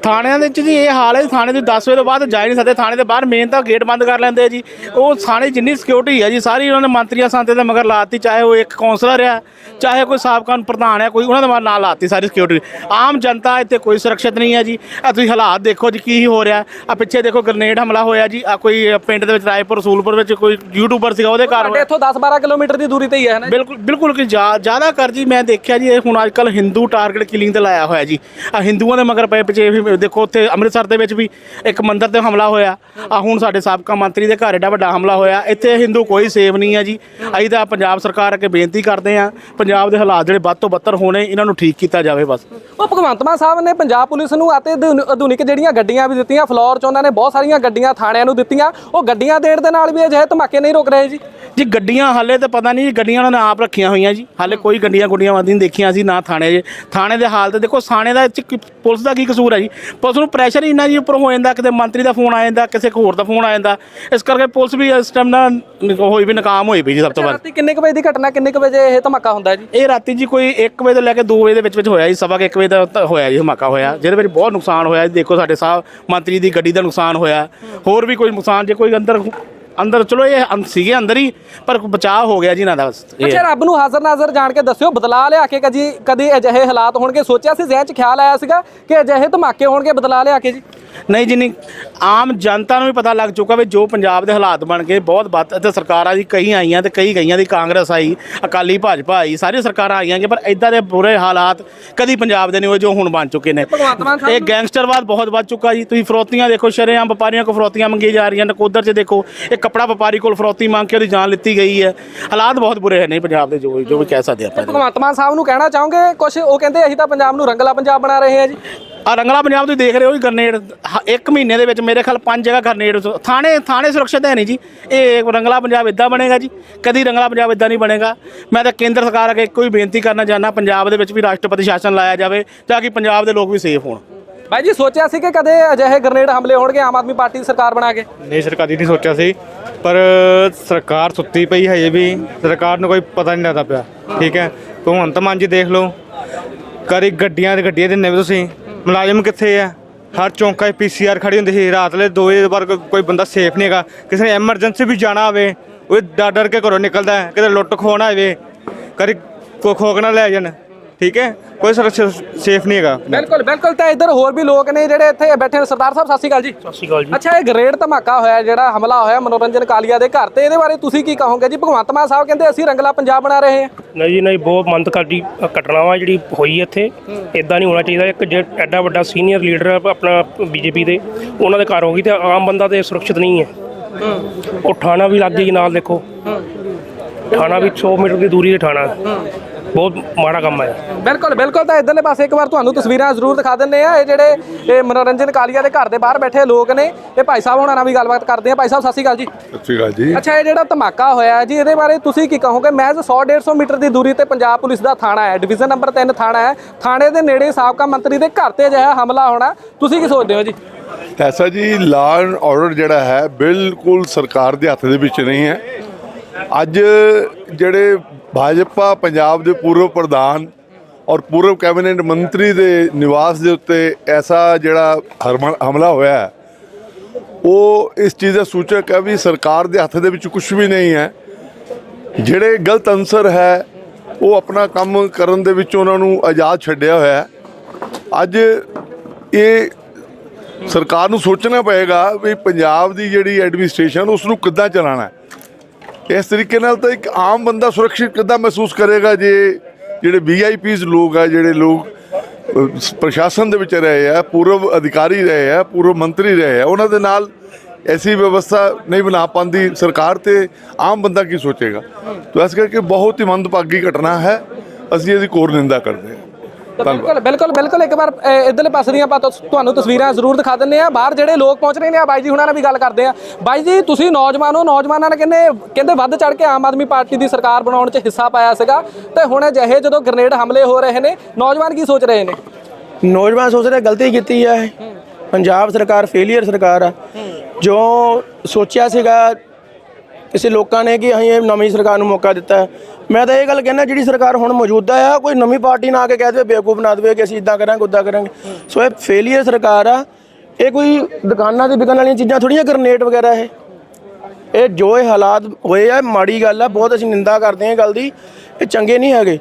ਥਾਣਿਆਂ ਦੇ ਵਿੱਚ ਜੀ ਇਹ ਹਾਲ ਹੈ ਜੀ, ਥਾਣੇ ਦੇ 10 ਵਜੇ ਤੋਂ ਬਾਅਦ ਜਾ ਹੀ ਨਹੀਂ ਸਕਦੇ। ਥਾਣੇ ਦੇ ਬਾਹਰ ਮੇਨ ਤਾਂ ਗੇਟ ਬੰਦ ਕਰ ਲੈਂਦੇ ਆ ਜੀ। ਉਹ ਥਾਣੇ ਜਿੰਨੀ ਸਿਕਿਉਰਿਟੀ ਹੈ ਜੀ ਸਾਰੀ ਉਹਨਾਂ ਨੇ ਮੰਤਰੀਆਂ ਸੰਤੇ ਦੇ ਮਗਰ ਲਾਤੀ ਚਾਹੇ ਉਹ ਇੱਕ ਕਾਉਂਸਲਰ ਆ ਚਾਹੇ ਕੋਈ ਸਾਬਕਾ ਪ੍ਰਧਾਨ ਹੈ ਕੋਈ ਉਹਨਾਂ ਦੇ ਮਗਰ ਨਾਲ ਲਾਤੀ ਸਾਰੀ ਸਿਕਿਉਰਿਟੀ ਆਮ ਜਨਤਾ ਇੱਥੇ ਕੋਈ ਸੁਰੱਖਿਅਤ ਨਹੀਂ ਹੈ ਜੀ। ਆ ਤੁਸੀਂ ਹਾਲਾਤ ਦੇਖੋ ਜੀ ਕੀ ਹੋ ਰਿਹਾ। ਆ ਪਿੱਛੇ ਦੇਖੋ ਗ੍ਰਨੇਡ ਹਮਲਾ ਹੋਇਆ ਜੀ। ਆ ਕੋਈ ਪਿੰਡ ਦੇ ਵਿੱਚ ਰਾਏਪੁਰ ਰਸੂਲਪੁਰ ਵਿੱਚ ਕੋਈ ਯੂਟਿਊਬਰ ਸੀਗਾ ਉਹਦੇ ਘਰ ਹੋਇਆ ਇੱਥੋਂ 10 12 ਕਿਲੋਮੀਟਰ ਦੀ ਦੂਰੀ ਤੇ ਹੀ ਹੈ ਨਾ ਬਿਲਕੁਲ ਬਿਲਕੁਲ ਕਿ ਜ਼ਿਆ- ਜ਼ਿਆਦਾ ਕਰ ਜੀ ਮੈਂ ਦੇਖਿਆ ਜੀ ਇਹ ਹੁਣ ਅੱਜ ਕੱਲ ਹਿੰਦੂ ਟਾਰਗੇਟ ਕਿਲਿੰਗ ਤੇ ਲਾਇਆ ਹੋਇਆ ਜੀ। ਆ ਹਿੰਦੂਆਂ ਦੇ ਮਗਰ ਪਏ ਪਿੱਛੇ ਵੀ ਦੇਖੋ ਉੱਥੇ ਅੰਮ੍ਰਿਤਸਰ ਦੇ ਵਿੱਚ ਵੀ ਇੱਕ ਮੰਦਿਰ ਤੇ ਹਮਲਾ ਹੋਇਆ। ਆ ਹੁਣ ਸਾਡੇ ਸਾਬਕਾ ਮੰਤਰੀ ਦੇ ਘਰ ਐਡਾ ਵੱਡਾ ਹਮਲਾ ਹੋਇਆ। ਇੱਥੇ ਹਿੰਦੂ ਕੋਈ ਸੇਵ ਨਹੀਂ ਹੈ ਜੀ। ਅਸੀਂ ਤਾਂ ਪੰਜਾਬ ਸਰਕਾਰ ਅੱਗੇ ਬੇਨਤੀ ਕਰਦੇ ਆ ਪੰਜਾਬ ਦੇ ਹਾਲਾਤ ਜਿਹੜੇ ਵੱਧ ਤੋਂ ਬੱਤਰ ਹੋਣੇ ਇਹਨਾਂ ਨੂੰ ਠੀਕ ਕੀਤਾ ਜਾਵੇ ਬਸ। ਉਹ ਭਗਵੰਤ ਮਾਨ ਸਾਹਿਬ ਨੇ ਪੰਜਾਬ ਪੁਲਿਸ ਨੂੰ ਅਤੇ ਆਧੁਨ- ਆਧੁਨਿਕ ਜਿਹੜੀਆਂ ਗੱਡੀਆਂ ਵੀ ਦਿੱਤੀਆਂ ਫਲੋਰ ਚ ਉਹਨਾਂ ਨੇ ਬਹੁਤ ਸਾਰੀਆਂ ਗੱਡੀਆਂ ਥਾਣਿਆਂ ਨੂੰ ਦਿੱਤੀਆਂ। ਉਹ ਗੱਡੀਆਂ ਦੇਣ ਦੇ ਨਾਲ ਵੀ ਅਜਿਹੇ ਧਮਾਕੇ ਨਹੀਂ ਰੁਕ ਰਹੇ ਜੀ। ਜੀ ਗੱਡੀਆਂ ਹਾਲੇ ਤਾਂ ਪਤਾ ਨਹੀਂ ਜੀ ਗੱਡੀਆਂ ਉਹਨਾਂ ਨੇ ਆਪ ਰੱਖੀਆਂ ਹੋਈਆਂ ਜੀ। ਹਾਲੇ ਕੋਈ ਗੱਡੀਆਂ ਗੁੱਡੀਆਂ ਵਾਦੀ ਨਹੀਂ ਦੇਖੀਆਂ ਸੀ ਨਾ ਥਾਣੇ 'ਚ ਥਾਣੇ ਦੇ ਹਾਲ ਤੇ ਦੇਖੋ ਥਾਣੇ ਦਾ ਕੀ- ਪੁਲਿਸ ਦਾ ਕੀ ਕਸੂਰ ਹੈ ਜੀ? ਪੁਲਿਸ ਨੂੰ ਪ੍ਰੈਸ਼ਰ ਹੀ ਇੰਨਾ ਜੀ ਉੱਪਰ ਹੋ ਜਾਂਦਾ ਕਿਤੇ ਮੰਤਰੀ ਦਾ ਫੋਨ ਆ ਜਾਂਦਾ ਕਿਸੇ ਹੋਰ ਦਾ ਫੋਨ ਆ ਜਾਂਦਾ। ਇਸ ਕਰਕੇ ਪੁਲਿਸ ਵੀ ਇਸ ਟਾਈਮ ਨਾਲ ਹੋਈ ਵੀ ਨਾਕਾਮ ਹੋਈ ਪਈ ਜੀ ਸਭ ਤੋਂ ਵੱਧ। ਰਾਤੀ ਕਿੰਨੇ ਕੁ ਵਜੇ ਦੀ ਘਟਨਾ ਕਿੰਨੇ ਕੁ ਵਜੇ ਇਹ ਧਮਾਕਾ ਹੁੰਦਾ ਜੀ? ਇਹ ਰਾਤੀ ਜੀ ਕੋਈ 1 ਵਜੇ ਤੋਂ ਲੈ ਕੇ 2 ਵਜੇ ਦੇ ਵਿੱਚ ਵਿੱਚ ਹੋਇਆ ਜੀ ਸਵਾ ਕੁ 1 ਵਜੇ ਦਾ ਤਾਂ ਹੋਇਆ ਜੀ ਧਮਾਕਾ ਹੋਇਆ। ਜਿਹਦੇ ਵਿੱਚ ਬਹੁਤ ਨੁਕਸਾਨ ਹੋਇਆ ਜੀ। ਦੇਖੋ ਸਾਡੇ ਸਾਹਿਬ ਮੰਤਰੀ ਦੀ ਗੱਡੀ ਦਾ ਨੁਕਸਾਨ ਹੋਇਆ। ਹੋਰ ਵੀ ਕੋਈ ਨੁਕਸਾਨ ਜੇ ਕੋਈ ਅੰਦਰ ਅੰਦਰ ਚਲੋ ਇਹ ਸੀਗੇ ਅੰਦਰ ਹੀ ਪਰ ਬਚਾਅ ਹੋ ਗਿਆ ਜੀ ਇਹਨਾਂ ਦਾ ਬਸ। ਇਹ। ਅੱਛਾ ਰੱਬ ਨੂੰ ਹਾਜ਼ਰ ਨਾਜ਼ਰ ਜਾਣ ਕੇ ਦੱਸਿਓ ਬਦਲਾ ਲਿਆ ਕੇ ਕਦੀ ਕਦੀ ਅਜਿਹੇ ਹਾਲਾਤ ਹੋਣਗੇ। ਸੋਚਿਆ ਸੀ ਜ਼ਿਹਨ 'ਚ ਖਿਆਲ ਆਇਆ ਸੀਗਾ ਕਿ ਅਜਿਹੇ ਧਮਾਕੇ ਹੋਣਗੇ ਬਦਲਾ ਲਿਆ ਕੇ ਜੀ। ਨਹੀਂ ਜੀ ਨਹੀਂ। ਆਮ ਜਨਤਾ ਨੂੰ ਵੀ ਪਤਾ ਲੱਗ ਚੁੱਕਾ ਵੀ ਜੋ ਪੰਜਾਬ ਦੇ ਹਾਲਾਤ ਬਣ ਗਏ ਬਹੁਤ ਬਾਤ ਤੇ ਸਰਕਾਰਾਂ ਦੀ ਕਈ ਆਈਆਂ ਤੇ ਕਈ ਗਈਆਂ ਦੀ ਕਾਂਗਰਸ ਆਈ ਅਕਾਲੀ ਭਾਜਪਾ ਆਈ ਸਾਰੀਆਂ ਸਰਕਾਰਾਂ ਆਈਆਂ ਕਿ ਪਰ ਇਦਾਂ ਦੇ ਬੁਰੇ ਹਾਲਾਤ ਕਦੀ ਪੰਜਾਬ ਦੇ ਨਹੀਂ ਹੋਏ ਜੋ ਹੁਣ ਬਣ ਚੁੱਕੇ ਨੇ। ਭਗਵੰਤ ਮਾਨ ਸਾਹਿਬ ਇਹ ਗੈਂਗਸਟਰਵਾਦ ਬਹੁਤ ਵੱਧ ਚੁੱਕਾ ਜੀ। ਤੁਸੀਂ ਫਰੋਤੀਆਂ ਦੇਖੋ ਸ਼ਰੇਆਮ ਵਪਾਰੀਆਂ ਕੋਲ ਫਰੋਤੀਆਂ ਮੰਗੀਆਂ ਜਾ ਰਹੀਆਂ ਨਕੋਦਰ 'ਚ ਦੇਖੋ ਇਹ ਕੱਪੜਾ ਵਪਾਰੀ ਕੋਲ ਫਰੋਤੀ ਮੰਗ ਕੇ ਉਹਦੀ ਜਾਨ ਲਿੱਤੀ ਗਈ ਹੈ। ਹਾਲਾਤ ਬਹੁਤ ਬੁਰੇ ਨੇ ਪੰਜਾਬ ਦੇ ਜੋ ਜੋ ਵੀ ਕਹਿ ਸਕਦੇ ਆਪਾਂ। ਭਗਵੰਤ ਮਾਨ ਸਾਹਿਬ ਨੂੰ ਕਹਿਣਾ ਚਾਹੋਗੇ? ਕੁਝ ਉਹ ਕਹਿੰਦੇ ਅਸੀਂ ਤਾਂ ਪੰਜਾਬ ਨੂੰ ਰੰਗਲਾ ਪੰਜਾਬ ਬਣਾ ਰਹੇ ਹਾਂ ਜੀ। ਆ ਰੰਗਲਾ ਪੰਜਾਬ ਤੁਸੀਂ ਦੇਖ ਰਹੇ ਹੋ ਜੀ ਗਰਨੇਡ ਹ- ਇੱਕ ਮਹੀਨੇ ਦੇ ਵਿੱਚ ਮੇਰੇ ਖਿਆਲ ਪੰਜ ਜਗ੍ਹਾ ਗਰਨੇਡ ਥਾਣੇ ਥਾਣੇ ਸੁਰੱਖਿਅਤ ਹੈ ਨਹੀਂ ਜੀ। ਇਹ ਰੰਗਲਾ ਪੰਜਾਬ ਇਦਾਂ ਬਣੇਗਾ ਜੀ। ਕਦੀ ਰੰਗਲਾ ਪੰਜਾਬ ਇਦਾਂ ਨਹੀਂ ਬਣੇਗਾ। ਮੈਂ ਤਾਂ ਕੇਂਦਰ ਸਰਕਾਰ ਅੱਗੇ ਇੱਕੋ ਹੀ ਬੇਨਤੀ ਕਰਨਾ ਚਾਹੁੰਦਾ ਪੰਜਾਬ ਦੇ ਵਿੱਚ ਵੀ ਰਾਸ਼ਟਰਪਤੀ ਸ਼ਾਸਨ ਲਾਇਆ ਜਾਵੇ ਤਾਂ ਕਿ ਪੰਜਾਬ ਦੇ ਲੋਕ ਵੀ ਸੇਫ ਹੋਣ। ਬਾਈ ਜੀ, ਸੋਚਿਆ ਸੀ ਕਿ ਕਦੇ ਅਜਿਹੇ ਗ੍ਰਨੇਡ ਹਮਲੇ ਹੋਣਗੇ ਆਮ ਆਦਮੀ ਪਾਰਟੀ ਦੀ ਸਰਕਾਰ ਬਣਾ ਕੇ? ਨਹੀਂ ਸਰਕਾਰ ਦੀ ਨਹੀਂ ਸੋਚਿਆ ਸੀ। ਪਰ ਸਰਕਾਰ ਸੁੱਤੀ ਪਈ ਹੈ ਇਹ ਵੀ। ਸਰਕਾਰ ਨੂੰ ਕੋਈ ਪਤਾ ਨਹੀਂ ਲੱਗਦਾ ਪਿਆ। ਠੀਕ ਹੈ। ਭਗਵੰਤ ਮਾਨ ਜੀ ਦੇਖ ਲਓ। ਕਰੀ ਗੱਡੀਆਂ ਤੇ ਗੱਡੀਆਂ ਦਿੰਦੇ ਵੀ ਤੁਸੀਂ। ਮੁਲਾਜ਼ਮ ਕਿੱਥੇ ਆ? ਹਰ ਚੌਂਕਾ 'ਚ ਪੀਸੀਆਰ ਖੜੀ ਹੁੰਦੀ ਸੀ। ਰਾਤ ਲੈ 2 ਵਜੇ ਬਾਅਦ ਕੋਈ- ਬੰਦਾ ਸੇਫ ਨਹੀਂ ਹੈਗਾ। ਕਿਸੇ ਨੇ ਐਮਰਜੈਂਸੀ ਵੀ ਜਾਣਾ ਹੋਵੇ, ਉਹ ਡਰ ਡਰ ਕੇ ਘਰੋਂ ਨਿਕਲਦਾ ਕਿਤੇ ਲੁੱਟ ਖੋਣਾ ਹੋਵੇ ਕਰੀ ਕੋ ਖੋਕ ਨਾ ਲੈ ਜਾਣ। ਠੀਕ ਹੈ? ਕੋਈ ਸੇਫ ਨਹੀਂ ਹੈਗਾ। ਬਿਲਕੁਲ ਬਿਲਕੁਲ ਤਾਂ ਇੱਧਰ ਹੋਰ ਵੀ ਲੋਕ ਨੇ ਜਿਹੜੇ ਇੱਥੇ ਬੈਠੇ ਨੇ। ਸਰਦਾਰ ਸਾਹਿਬ ਸਤਿ ਸ਼੍ਰੀ ਅਕਾਲ ਜੀ। ਸਤਿ ਸ਼੍ਰੀ ਅਕਾਲ ਜੀ। ਅੱਛਾ ਇਹ ਗ੍ਰੇਡ ਧਮਾਕਾ ਹੋਇਆ ਜਿਹੜਾ ਹਮਲਾ ਹੋਇਆ ਮਨੋਰੰਜਨ ਕਾਲੀਆ ਦੇ ਘਰ ਤੇ ਇਹਦੇ ਬਾਰੇ ਤੁਸੀਂ ਕੀ ਕਹੋਗੇ ਜੀ? ਭਗਵੰਤ ਮਾਨ ਸਾਹਿਬ ਕਹਿੰਦੇ ਅਸੀਂ ਰੰਗਲਾ ਪੰਜਾਬ ਬਣਾ ਰਹੇ ਹਾਂ। ਨਹੀਂ ਜੀ ਨਹੀਂ ਬਹੁਤ ਮੰਦਕਾਰੀ ਘਟਨਾ ਵਾ ਜਿਹੜੀ ਹੋਈ ਇੱਥੇ। ਇਦਾਂ ਨਹੀਂ ਹੋਣਾ ਚਾਹੀਦਾ। ਇੱਕ ਜੇ ਐਡਾ ਵੱਡਾ ਸੀਨੀਅਰ ਲੀਡਰ ਆਪਣਾ ਬੀਜੇਪੀ ਦੇ ਉਹਨਾਂ ਦੇ ਘਰ ਹੋ ਗਈ ਤੇ ਆਮ ਬੰਦਾ ਤੇ ਸੁਰੱਖਿਅਤ ਨਹੀਂ ਹੈ। ਉਹ ਥਾਣਾ ਵੀ ਲੱਗ ਗਈ ਨਾਲ ਦੇਖੋ। ਥਾਣਾ ਵੀ 100 ਮੀਟਰ ਦੀ ਦੂਰੀ ਤੇ ਥਾਣਾ। ਬਹੁਤ ਮਾੜਾ ਕੰਮ ਹੈ। ਬਿਲਕੁਲ ਬਿਲਕੁਲ ਤਾਂ ਇਧਰਲੇ ਪਾਸੇ ਇੱਕ ਵਾਰ ਤੁਹਾਨੂੰ ਤਸਵੀਰਾਂ ਜ਼ਰੂਰ ਦਿਖਾ ਦਿੰਨੇ ਆ ਇਹ ਜਿਹੜੇ ਇਹ ਮਨੋਰੰਜਨ ਕਾਲੀਆ ਦੇ ਘਰ ਦੇ ਬਾਹਰ ਬੈਠੇ ਲੋਕ ਨੇ। ਇਹ ਭਾਈ ਸਾਹਿਬ ਹੋਣਾ ਨਾਲ ਵੀ ਗੱਲਬਾਤ ਕਰਦੇ ਆ ਭਾਈ ਸਾਹਿਬ ਸਤਿ ਸ਼੍ਰੀ ਅਕਾਲ ਜੀ। ਸਤਿ ਸ਼੍ਰੀ ਅਕਾਲ ਜੀ। ਅੱਛਾ ਇਹ ਜਿਹੜਾ ਧਮਾਕਾ ਹੋਇਆ ਜੀ ਇਹਦੇ ਬਾਰੇ ਤੁਸੀਂ ਕੀ ਕਹੋਗੇ? ਮੈਜ਼ 100 150 ਮੀਟਰ ਦੀ ਦੂਰੀ ਤੇ ਪੰਜਾਬ ਪੁਲਿਸ ਦਾ ਥਾਣਾ ਹੈ। ਡਿਵੀਜ਼ਨ ਨੰਬਰ 3 ਥਾਣਾ ਹੈ। ਥਾਣੇ ਦੇ ਨੇੜੇ ਸਾਬਕਾ ਮੰਤਰੀ ਦੇ ਘਰ ਤੇ ਅਜਿਹਾ ਹਮਲਾ ਹੋਣਾ। ਤੁਸੀਂ ਕੀ ਸੋਚਦੇ ਹੋ ਜੀ? ਐਸਾ ਜੀ ਲਾਅ ਐਂਡ ਆਰਡਰ ਜਿਹੜਾ ਹੈ ਬਿਲਕੁਲ ਸਰਕਾਰ ਦੇ ਹੱਥ ਦੇ ਵਿੱਚ ਨਹੀਂ ਹੈ। ਅੱਜ ਜਿਹੜੇ ਭਾਜਪਾ ਪੰਜਾਬ ਦੇ ਪੂਰਵ ਪ੍ਰਧਾਨ ਔਰ ਪੂਰਵ ਕੈਬਨਿਟ ਮੰਤਰੀ ਦੇ ਨਿਵਾਸ ਦੇ ਉੱਤੇ ਐਸਾ ਜਿਹੜਾ ਹਰਮ- ਹਮਲਾ ਹੋਇਆ ਹੈ, ਉਹ ਇਸ ਚੀਜ਼ ਦਾ ਸੂਚਕ ਹੈ ਵੀ ਸਰਕਾਰ ਦੇ ਹੱਥ ਦੇ ਵਿੱਚ ਕੁਝ ਵੀ ਨਹੀਂ ਹੈ। ਜਿਹੜੇ ਗਲਤ ਅਨਸਰ ਹੈ, ਉਹ ਆਪਣਾ ਕੰਮ ਕਰਨ ਦੇ ਵਿੱਚ ਉਹਨਾਂ ਨੂੰ ਆਜ਼ਾਦ ਛੱਡਿਆ ਹੋਇਆ ਹੈ। ਅੱਜ ਇਹ ਸਰਕਾਰ ਨੂੰ ਸੋਚਣਾ ਪਏਗਾ ਵੀ ਪੰਜਾਬ ਦੀ ਜਿਹੜੀ ਐਡਮਿਨਿਸਟ੍ਰੇਸ਼ਨ, ਉਸ ਨੂੰ ਕਿੱਦਾਂ ਚਲਾਉਣਾ ਹੈ। ਇਸ ਤਰੀਕੇ ਨਾਲ ਤਾਂ ਇੱਕ ਆਮ ਬੰਦਾ ਸੁਰੱਖਿਅਤ ਕਿੱਦਾਂ ਮਹਿਸੂਸ ਕਰੇਗਾ ਜੇ ਜਿਹੜੇ ਵੀਆਈਪੀਜ਼ ਲੋਕ ਆ, ਜਿਹੜੇ ਲੋਕ ਪ੍ਰਸ਼ਾਸਨ ਦੇ ਵਿੱਚ ਰਹੇ ਆ, ਪੂਰਵ ਅਧਿਕਾਰੀ ਰਹੇ ਆ, ਪੂਰਵ ਮੰਤਰੀ ਰਹੇ ਆ, ਉਹਨਾਂ ਦੇ ਨਾਲ ਐਸੀ ਵਿਵਸਥਾ ਨਹੀਂ ਬਣਾ ਪਾਉਂਦੀ ਸਰਕਾਰ ਤੇ ਆਮ ਬੰਦਾ ਕੀ ਸੋਚੇਗਾ? ਤਾਂ ਇਸ ਕਰਕੇ ਬਹੁਤ ਹੀ ਮੰਦਭਾਗੀ ਘਟਨਾ ਹੈ। ਅਸੀਂ ਇਹਦੀ ਕੋਰ ਨਿੰਦਾ ਕਰਦੇ ਹਾਂ। ਬਿਲਕੁਲ ਬਿਲਕੁਲ ਬਿਲਕੁਲ। ਇੱਕ ਵਾਰ ਇੱਧਰਲੇ ਪਾਸੇ ਦੀਆਂ ਆਪਾਂ ਤੁਹਾਨੂੰ ਤਸਵੀਰਾਂ ਜ਼ਰੂਰ ਦਿਖਾ ਦਿੰਨੇ ਆ ਬਾਹਰ ਜਿਹੜੇ ਲੋਕ ਪਹੁੰਚ ਰਹੇ ਨੇ ਆ ਬਾਈ ਜੀ ਹੁਣਾਂ ਨਾਲ ਵੀ ਗੱਲ ਕਰਦੇ ਆ ਬਾਈ ਜੀ ਤੁਸੀਂ ਨੌਜਵਾਨ ਹੋ। ਨੌਜਵਾਨਾਂ ਨੇ ਕਹਿੰਦੇ ਕਹਿੰਦੇ ਵੱਧ ਚੜ ਕੇ ਆਮ ਆਦਮੀ ਪਾਰਟੀ ਦੀ ਸਰਕਾਰ ਬਣਾਉਣ 'ਚ ਹਿੱਸਾ ਪਾਇਆ ਸੀਗਾ। ਤੇ ਹੁਣ ਅਜਿਹੇ ਜਦੋਂ ਗ੍ਰਨੇਡ ਹਮਲੇ ਹੋ ਰਹੇ ਨੇ ਨੌਜਵਾਨ ਕੀ ਸੋਚ ਰਹੇ ਨੇ? ਨੌਜਵਾਨ ਸੋਚ ਰਿਹਾ ਗਲਤੀ ਕੀਤੀ ਆ ਇਹ ਪੰਜਾਬ ਸਰਕਾਰ ਫੇਲੀਅਰ ਸਰਕਾਰ ਆ। ਜੋ ਸੋਚਿਆ ਸੀਗਾ ਕਿਸੇ ਲੋਕਾਂ ਨੇ ਕਿ ਅਸੀਂ ਨਵੀਂ ਸਰਕਾਰ ਨੂੰ ਮੌਕਾ ਦਿੱਤਾ ਹੈ। ਮੈਂ ਤਾਂ ਇਹ ਗੱਲ ਕਹਿੰਦਾ ਜਿਹੜੀ ਸਰਕਾਰ ਹੁਣ ਮੌਜੂਦਾ ਆ ਕੋਈ ਨਵੀਂ ਪਾਰਟੀ ਨਾ ਆ ਕੇ ਕਹਿ ਦੇਵੇ ਬੇਵਕੂਫ ਬਣਾ ਦੇਵੇ ਕਿ ਅਸੀਂ ਇਦਾਂ ਕਰਾਂਗੇ ਉਦਾਂ ਕਰਾਂਗੇ। ਸੋ ਇਹ ਫੇਲੀਅਰ ਸਰਕਾਰ ਆ। ਇਹ ਕੋਈ ਦੁਕਾਨਾਂ ਤੇ ਵਿਕਣ ਵਾਲੀਆਂ ਚੀਜ਼ਾਂ ਥੋੜੀਆਂ ਗ੍ਰਨੇਡ ਵਗੈਰਾ ਇਹ। ਇਹ ਜੋ ਇਹ ਹਾਲਾਤ ਹੋਏ ਆ ਮਾੜੀ ਗੱਲ ਆ ਬਹੁਤ ਅਸੀਂ ਨਿੰਦਾ ਕਰਦੇ ਹਾਂ ਇਹ ਗੱਲ ਦੀ। ਇਹ ਚੰਗੇ ਨਹੀਂ ਹੈਗੇ।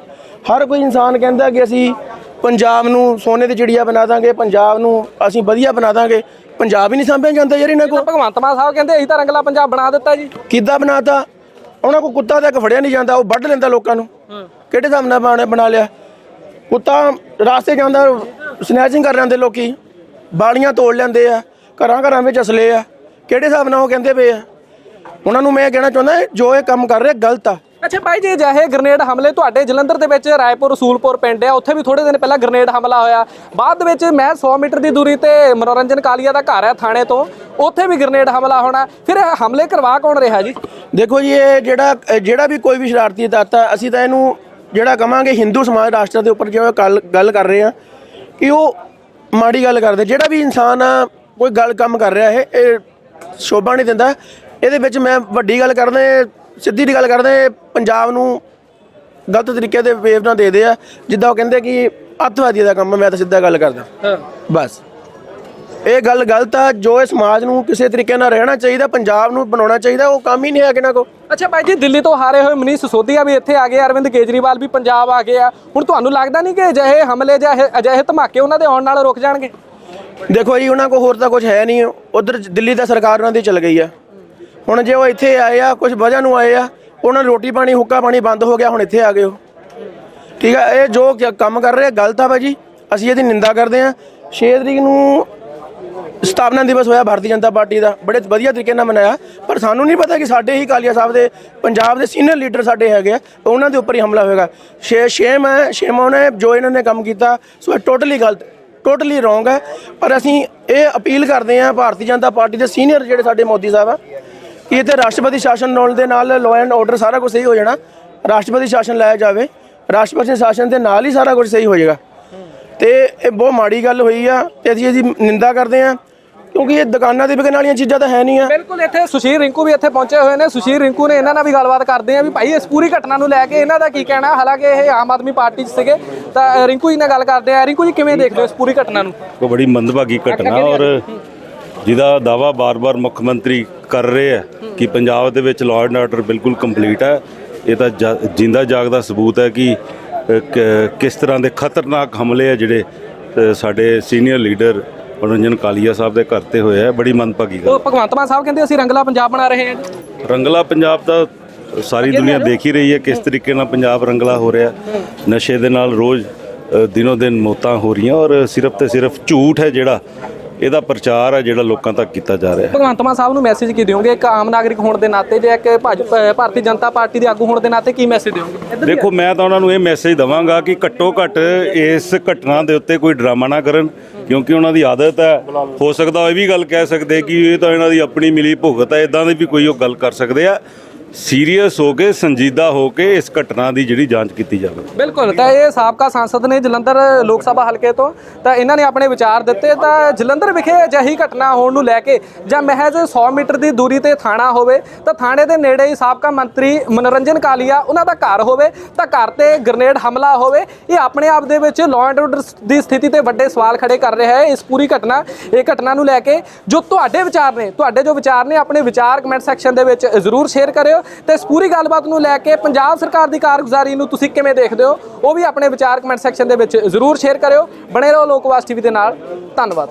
ਹਰ ਕੋਈ ਇਨਸਾਨ ਕਹਿੰਦਾ ਕਿ ਅਸੀਂ ਪੰਜਾਬ ਨੂੰ ਸੋਨੇ ਦੀ ਚਿੜੀਆ ਬਣਾ ਦਾਂਗੇ ਪੰਜਾਬ ਨੂੰ ਅਸੀਂ ਵਧੀਆ ਬਣਾ ਦਾਂਗੇ। ਪੰਜਾਬ ਹੀ ਨਹੀਂ ਸਾਂਭਿਆ ਜਾਂਦਾ ਯਾਰ ਇਹਨਾਂ ਕੋਲ। ਭਗਵੰਤ ਮਾਨ ਸਾਹਿਬ ਕਹਿੰਦੇ ਅਸੀਂ ਤਾਂ ਰੰਗਲਾ ਪੰਜਾਬ ਬਣਾ ਦਿੱਤਾ ਜੀ। ਕਿੱਦਾਂ ਬਣਾਤਾ? ਉਹਨਾਂ ਕੋ ਕੁੱਤਾ ਤੱਕ ਫੜਿਆ ਨਹੀਂ ਜਾਂਦਾ ਉਹ ਵੱਢ ਲੈਂਦਾ ਲੋਕਾਂ ਨੂੰ। ਕਿਹੜੇ ਹਿਸਾਬ ਨਾਲ ਬਣਾ- ਬਣਾ ਲਿਆ? ਕੁੱਤਾ ਰਾਸਤੇ ਜਾਂਦਾ ਸਨੈਚਿੰਗ ਕਰ ਲੈਂਦੇ ਲੋਕੀ। ਬਾਲੀਆਂ ਤੋੜ ਲੈਂਦੇ ਆ ਘਰਾਂ ਘਰਾਂ ਵਿੱਚ ਅਸਲੇ ਆ। ਕਿਹੜੇ ਹਿਸਾਬ ਨਾਲ ਉਹ ਕਹਿੰਦੇ ਪਏ ਆ? ਉਹਨਾਂ ਨੂੰ ਮੈਂ ਕਹਿਣਾ ਚਾਹੁੰਦਾ ਜੋ ਇਹ ਕੰਮ ਕਰ ਰਹੇ ਗਲਤ ਆ। ਅੱਛਾ ਭਾਈ ਜੀ ਅਜਿਹੇ ਗ੍ਰਨੇਡ ਹਮਲੇ ਤੁਹਾਡੇ ਜਲੰਧਰ ਦੇ ਵਿੱਚ ਰਾਏਪੁਰ ਰਸੂਲਪੁਰ ਪਿੰਡ ਆ। ਉੱਥੇ ਵੀ ਥੋੜੇ ਦਿਨ ਪਹਿਲਾਂ ਗ੍ਰਨੇਡ ਹਮਲਾ ਹੋਇਆ। ਬਾਅਦ ਵਿੱਚ ਮੈਂ 100 ਮੀਟਰ ਦੀ ਦੂਰੀ ਤੇ ਮਨੋਰੰਜਨ ਕਾਲੀਆ ਦਾ ਘਰ ਹੈ ਥਾਣੇ ਤੋਂ। ਉੱਥੇ ਵੀ ਗ੍ਰਨੇਡ ਹਮਲਾ ਹੋਣਾ ਫਿਰ ਇਹ ਹਮਲੇ ਕਰਵਾ ਕੌਣ ਰਿਹਾ ਜੀ? ਦੇਖੋ ਜੀ ਇਹ ਜਿਹੜਾ ਜਿਹੜਾ ਵੀ ਕੋਈ ਵੀ ਸ਼ਰਾਰਤੀ ਤੱਤ ਆ ਅਸੀਂ ਤਾਂ ਇਹਨੂੰ ਜਿਹੜਾ ਕਵਾਂਗੇ ਹਿੰਦੂ ਸਮਾਜ ਰਾਸ਼ਟਰ ਦੇ ਉੱਪਰ ਜਿਵੇਂ ਗੱਲ ਗੱਲ ਕਰ ਰਹੇ ਆ ਕਿ ਉਹ ਮਾੜੀ ਗੱਲ ਕਰਦੇ। ਜਿਹੜਾ ਵੀ ਇਨਸਾਨ ਆ, ਕੋਈ ਗੱਲ ਕੰਮ ਕਰ ਰਿਹਾ ਇਹ ਇਹ ਸ਼ੋਭਾ ਨਹੀਂ ਦਿੰਦਾ। ਇਹਦੇ ਵਿੱਚ ਮੈਂ ਵੱਡੀ ਗੱਲ ਕਰਦਾ ਸਿੱਧੀ ਦੀ ਗੱਲ ਕਰਦਾ ਪੰਜਾਬ ਨੂੰ ਗਲਤ ਤਰੀਕੇ ਦੇ ਵੇਵ ਨਾਲ ਦੇ ਦੇ ਆ। ਜਿੱਦਾਂ ਉਹ ਕਹਿੰਦੇ ਕਿ ਅੱਤਵਾਦੀ ਦਾ ਕੰਮ ਮੈਂ ਤਾਂ ਸਿੱਧਾ ਗੱਲ ਕਰਦਾ। ਬਸ। ਇਹ ਗੱਲ ਗਲਤ ਆ ਜੋ ਇਹ ਸਮਾਜ ਨੂੰ ਕਿਸੇ ਤਰੀਕੇ ਨਾਲ ਰਹਿਣਾ ਚਾਹੀਦਾ ਪੰਜਾਬ ਨੂੰ ਬਣਾਉਣਾ ਚਾਹੀਦਾ ਉਹ ਕੰਮ ਹੀ ਨਹੀਂ ਹੈ ਕਿਨਾਂ ਕੋ ਅੱਛਾ ਭਾਈ ਜੀ ਦਿੱਲੀ ਤੋਂ ਹਾਰੇ ਹੋਏ ਮਨੀਸ਼ ਸਿਸੋਦੀਆ ਵੀ ਇੱਥੇ ਆ ਗਏ ਅਰਵਿੰਦ ਕੇਜਰੀਵਾਲ ਵੀ ਪੰਜਾਬ ਆ ਗਏ ਆ। ਹੁਣ ਤੁਹਾਨੂੰ ਲੱਗਦਾ ਨਹੀਂ ਕਿ ਅਜਿਹੇ ਹਮਲੇ ਜਾਂ ਅਜਿਹੇ ਧਮਾਕੇ ਉਹਨਾਂ ਦੇ ਆਉਣ ਨਾਲ ਰੁਕ ਜਾਣਗੇ? ਦੇਖੋ ਜੀ ਉਹਨਾਂ ਕੋ ਹੋਰ ਤਾਂ ਕੁਝ ਹੈ ਨਹੀਂ। ਉਧਰ ਦਿੱਲੀ ਤਾਂ ਸਰਕਾਰ ਉਹਨਾਂ ਦੀ ਚੱਲ ਗਈ ਆ। ਹੁਣ ਜੇ ਉਹ ਇੱਥੇ ਆਏ ਆ ਕੁਝ ਵਜ੍ਹਾ ਨੂੰ ਆਏ ਆ ਉਹਨਾਂ ਨੂੰ ਰੋਟੀ ਪਾਣੀ ਹੁੱਕਾ ਪਾਣੀ ਬੰਦ ਹੋ ਗਿਆ ਹੁਣ ਇੱਥੇ ਆ ਗਏ ਉਹ। ਠੀਕ ਆ ਇਹ ਜੋ ਕੰਮ ਕਰ ਰਹੇ ਗਲਤ ਆ ਭਾਜੀ। ਅਸੀਂ ਇਹਦੀ ਨਿੰਦਾ ਕਰਦੇ ਆ। 6 ਤਰੀਕ ਨੂੰ ਸਥਾਪਨਾ ਦਿਵਸ ਹੋਇਆ ਭਾਰਤੀ ਜਨਤਾ ਪਾਰਟੀ ਦਾ। ਬੜੇ ਵਧੀਆ ਤਰੀਕੇ ਨਾਲ ਮਨਾਇਆ। ਪਰ ਸਾਨੂੰ ਨਹੀਂ ਪਤਾ ਕਿ ਸਾਡੇ ਹੀ ਕਾਲੀਆ ਸਾਹਿਬ ਦੇ, ਪੰਜਾਬ ਦੇ ਸੀਨੀਅਰ ਲੀਡਰ ਸਾਡੇ ਹੈਗੇ ਆ ਉਹਨਾਂ ਦੇ ਉੱਪਰ ਹੀ ਹਮਲਾ ਹੋਏਗਾ। ਸ਼ੇ ਸ਼ੇਮ ਹੈ ਸ਼ੇਮ ਉਹਨੇ ਜੋ ਇਹਨਾਂ ਨੇ ਕੰਮ ਕੀਤਾ, ਸੋ ਇਹ ਟੋਟਲੀ ਗਲਤ ਟੋਟਲੀ ਰੋਂਗ ਹੈ। ਪਰ ਅਸੀਂ ਇਹ ਅਪੀਲ ਕਰਦੇ ਹਾਂ ਭਾਰਤੀ ਜਨਤਾ ਪਾਰਟੀ ਦੇ ਸੀਨੀਅਰ ਜਿਹੜੇ ਸਾਡੇ ਮੋਦੀ ਸਾਹਿਬ ਆ, ਕਿ ਇੱਥੇ ਰਾਸ਼ਟਰਪਤੀ ਸ਼ਾਸਨ ਨਾਲ ਦੇ ਨਾਲ ਲਾਅ ਐਂਡ ਆਰਡਰ ਸਾਰਾ ਕੁਝ ਸਹੀ ਹੋ ਜਾਣਾ। ਰਾਸ਼ਟਰਪਤੀ ਸ਼ਾਸਨ ਲਾਇਆ ਜਾਵੇ। ਰਾਸ਼ਟਰਪਤੀ ਸ਼ਾਸਨ ਦੇ ਨਾਲ ਹੀ ਸਾਰਾ ਕੁਝ ਸਹੀ ਹੋ ਜਾਏਗਾ। ਤੇ ਇਹ ਬਹੁਤ ਮਾੜੀ ਗੱਲ ਹੋਈ ਆ ਤੇ ਅਸੀਂ ਇਹਦੀ ਨਿੰਦਾ ਕਰਦੇ ਆ ਕਿਉਂਕਿ ਇਹ ਦੁਕਾਨਾਂ ਤੇ ਵਿਕਣ ਵਾਲੀਆਂ ਚੀਜ਼ਾਂ ਤਾਂ ਹੈ ਨਹੀਂ ਆ। ਬਿਲਕੁਲ ਇੱਥੇ ਸੁਸ਼ੀਲ ਰਿੰਕੂ ਵੀ ਇੱਥੇ ਪਹੁੰਚੇ ਹੋਏ ਨੇ। ਸੁਸ਼ੀਲ ਰਿੰਕੂ ਨੇ ਇਹਨਾਂ ਨਾਲ ਵੀ ਗੱਲਬਾਤ ਕਰਦੇ ਆ ਵੀ ਭਾਈ ਇਸ ਪੂਰੀ ਘਟਨਾ ਨੂੰ ਲੈ ਕੇ ਇਹਨਾਂ ਦਾ ਕੀ ਕਹਿਣਾ? ਹਾਲਾਂਕਿ ਇਹ ਆਮ ਆਦਮੀ ਪਾਰਟੀ 'ਚ ਸੀਗੇ। ਤਾਂ ਰਿੰਕੂ ਜੀ ਨਾਲ ਗੱਲ ਕਰਦੇ ਆ। ਰਿੰਕੂ ਜੀ ਕਿਵੇਂ ਦੇਖਦੇ ਹੋ ਇਸ ਪੂਰੀ ਘਟਨਾ ਨੂੰ? ਕੋ ਬੜੀ ਮੰਦਭਾਗੀ ਘਟਨਾ ਔਰ ਜਿਹਦਾ ਦਾਵਾ ਬਾਰ-ਬਾਰ ਮੁੱਖ ਮੰਤਰੀ ਕਰ ਰਹੇ ਆ ਕਿ ਪੰਜਾਬ ਦੇ ਵਿੱਚ ਲਾਅ ਐਂਡ ਆਰਡਰ ਬਿਲਕੁਲ ਕੰਪਲੀਟ ਹੈ ਇਹ ਤਾਂ ਜਿੰਦਾ ਜਾਗਦਾ ਸਬੂਤ ਹੈ ਕ- ਕਿਸ ਤਰ੍ਹਾਂ ਦੇ ਖਤਰਨਾਕ ਹਮਲੇ ਆ ਜਿਹੜੇ ਸਾਡੇ ਸੀਨੀਅਰ ਲੀਡਰ ਮਨੋਰੰਜਨ ਕਾਲੀਆ ਸਾਹਿਬ ਦੇ ਘਰ ਤੇ ਹੋਏ ਆ? ਬੜੀ ਮੰਦਭਾਗੀ ਗੱਲ। ਉਹ ਭਗਵੰਤ ਮਾਨ ਸਾਹਿਬ ਕਹਿੰਦੇ ਅਸੀਂ ਰੰਗਲਾ ਪੰਜਾਬ ਬਣਾ ਰਹੇ ਹਾਂ। ਰੰਗਲਾ ਪੰਜਾਬ ਦਾ ਸਾਰੀ ਦੁਨੀਆ ਦੇਖ ਹੀ ਰਹੀ ਹੈ ਕਿਸ ਤਰੀਕੇ ਨਾਲ ਪੰਜਾਬ ਰੰਗਲਾ ਹੋ ਰਿਹਾ। ਨਸ਼ੇ ਦੇ ਨਾਲ ਰੋਜ਼ ਦਿਨੋ ਦਿਨ ਮੌਤਾਂ ਹੋ ਰਹੀਆਂ ਔਰ ਸਿਰਫ ਤੇ ਸਿਰਫ ਝੂਠ ਹੈ ਜਿਹੜਾ ਇਹਦਾ ਪ੍ਰਚਾਰ ਹੈ ਜਿਹੜਾ ਲੋਕਾਂ ਤੱਕ ਕੀਤਾ ਜਾ ਰਿਹਾ ਹੈ। ਭਗਵੰਤ ਮਾਨ ਸਾਹਿਬ ਨੂੰ ਮੈਸੇਜ ਕੀ ਦਿਓਗੇ? ਇੱਕ ਆਮ ਨਾਗਰਿਕ ਹੋਣ ਦੇ ਨਾਤੇ ਜਾਂ ਇੱਕ ਭਾਰਤੀ ਜਨਤਾ ਪਾਰਟੀ ਦੇ ਆਗੂ ਹੋਣ ਦੇ ਨਾਤੇ ਕੀ ਮੈਸੇਜ ਦਿਓਗੇ? ਦੇਖੋ ਮੈਂ ਤਾਂ ਉਹਨਾਂ ਨੂੰ ਇਹ ਮੈਸੇਜ ਦਵਾਂਗਾ ਕਿ ਘੱਟੋ ਘੱਟ ਇਸ ਘਟਨਾ ਦੇ ਉੱਤੇ ਕੋਈ ਡਰਾਮਾ ਨਾ ਕਰਨ ਕਿਉਂਕਿ ਉਹਨਾਂ ਦੀ ਆਦਤ ਹੈ। ਹੋ ਸਕਦਾ ਇਹ ਵੀ ਗੱਲ ਕਹਿ ਸਕਦੇ ਕਿ ਇਹ ਤਾਂ ਇਹਨਾਂ ਦੀ ਆਪਣੀ ਮਿਲੀ ਭੁਗਤ ਹੈ ਇਦਾਂ ਦੀ ਵੀ ਕੋਈ ਉਹ ਗੱਲ ਕਰ ਸਕਦੇ ਆ। ਸੀਰੀਅਸ ਹੋ ਕੇ, ਸੰਜੀਦਾ ਹੋ ਕੇ ਇਸ ਘਟਨਾ ਦੀ ਜਿਹੜੀ ਜਾਂਚ ਕੀਤੀ ਜਾਵੇ। ਬਿਲਕੁਲ, ਤਾਂ ਇਹ ਸਾਬਕਾ ਸਾਂਸਦ ਨੇ ਜਲੰਧਰ ਲੋਕ ਸਭਾ ਹਲਕੇ ਤੋਂ, ਤਾਂ ਇਹਨਾਂ ਨੇ ਆਪਣੇ ਵਿਚਾਰ ਦਿੱਤੇ, ਤਾਂ ਜਲੰਧਰ ਵਿਖੇ ਅਜਿਹੀ ਘਟਨਾ ਹੋਣ ਨੂੰ ਲੈ ਕੇ ਜਾਂ ਮਹਿਜ਼ 100 ਮੀਟਰ ਦੀ ਦੂਰੀ ਤੇ ਥਾਣਾ ਹੋਵੇ, ਤਾਂ ਥਾਣੇ ਦੇ ਨੇੜੇ ਹੀ ਸਾਬਕਾ ਮੰਤਰੀ ਮਨੋਰੰਜਨ ਕਾਲੀਆ, ਉਹਨਾਂ ਦਾ ਘਰ ਹੋਵੇ, ਤਾਂ ਘਰ ਤੇ ਗ੍ਰਨੇਡ ਹਮਲਾ ਹੋਵੇ, ਇਹ ਆਪਣੇ ਆਪ ਦੇ ਵਿੱਚ ਲਾਅ ਐਂਡ ਆਰਡਰ ਦੀ ਸਥਿਤੀ ਤੇ ਵੱਡੇ ਸਵਾਲ ਖੜੇ ਕਰ ਰਿਹਾ ਹੈ, ਇਸ ਪੂਰੀ ਘਟਨਾ, ਇਹ ਘਟਨਾ ਨੂੰ ਲੈ ਕੇ ਜੋ ਤੁਹਾਡੇ ਵਿਚਾਰ ਨੇ, ਤੁਹਾਡੇ ਜੋ ਵਿਚਾਰ ਨੇ, ਆਪਣੇ ਵਿਚਾਰ ਕਮੈਂਟ ਸੈਕਸ਼ਨ ਦੇ ਵਿੱਚ ਜ਼ਰੂਰ ਸ਼ੇਅਰ ਕਰਿਓ ਤੇ ਇਸ ਪੂਰੀ ਗੱਲਬਾਤ ਨੂੰ ਲੈ ਕੇ ਪੰਜਾਬ ਸਰਕਾਰ ਦੀ ਕਾਰਗੁਜ਼ਾਰੀ ਨੂੰ ਤੁਸੀਂ ਕਿਵੇਂ ਦੇਖਦੇ ਹੋ, ਉਹ ਵੀ ਆਪਣੇ ਵਿਚਾਰ ਕਮੈਂਟ ਸੈਕਸ਼ਨ ਦੇ ਵਿੱਚ ਜ਼ਰੂਰ ਸ਼ੇਅਰ ਕਰਿਓ। ਬਣੇ ਰਹੋ ਲੋਕਵਾਸ ਟੀਵੀ ਦੇ ਨਾਲ। ਧੰਨਵਾਦ।